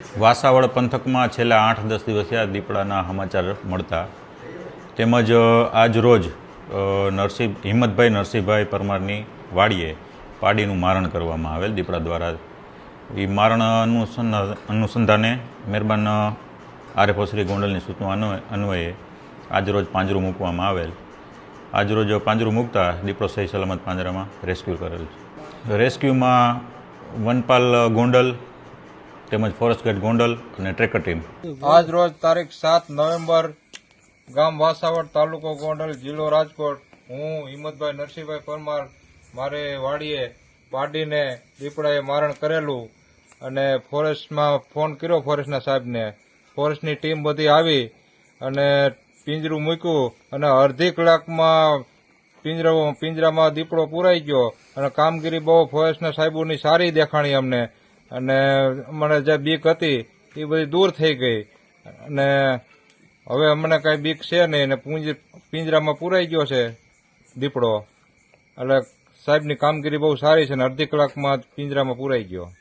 વાસાવડ પંથકમાં છેલ્લા આઠ દસ દિવસ આ દીપડાના સમાચાર મળતા. તેમજ આજ રોજ નરસિંહ, હિંમતભાઈ નરસિંહભાઈ પરમારની વાડીએ પાડીનું મારણ કરવામાં આવેલ દીપડા દ્વારા. એ મારણ અનુસંધાન અનુસંધાને મહેરબાન આરએફઓ શ્રી ગોંડલની સૂચના અન્વયે આજરોજ પાંજરું મૂકવામાં આવેલ. આજરોજ પાંજરું મૂકતા દીપડો સહી સલામત પાંજરામાં રેસ્ક્યુ કરેલ છે. રેસ્ક્યુમાં વનપાલ ગોંડલ તેમજ ફોરેસ્ટ ગાર્ડ ગોંડલ અને ટ્રેકર ટીમ. આજ રોજ તારીખ સાત નવેમ્બર, ગામ વાસાવડ તાલુકો ગોંડલ, જિલ્લો રાજકોટ. હું હિંમતભાઈ નરસિંહભાઈ પરમાર, મારે વાડીએ પાડીને દીપડાએ મારણ કરેલું અને ફોરેસ્ટમાં ફોન કર્યો ફોરેસ્ટના સાહેબને. ફોરેસ્ટની ટીમ બધી આવી અને પિંજરું મૂક્યું અને અડધી કલાકમાં પિંજરો પિંજરામાં દીપડો પુરાઈ ગયો અને કામગીરી બહુ ફોરેસ્ટના સાહેબોની સારી દેખાણી અમને. અને મને જે બીક હતી, એ બધી દૂર થઈ ગઈ. અને હવે અમને કાંઈ બીક છે નહીં, અને પૂંજ- પિંજરામાં પુરાઈ ગયો છે દીપડો. એટલે સાહેબની કામગીરી બહુ સારી છે ને અડધી કલાકમાં પિંજરામાં પુરાઈ ગયો.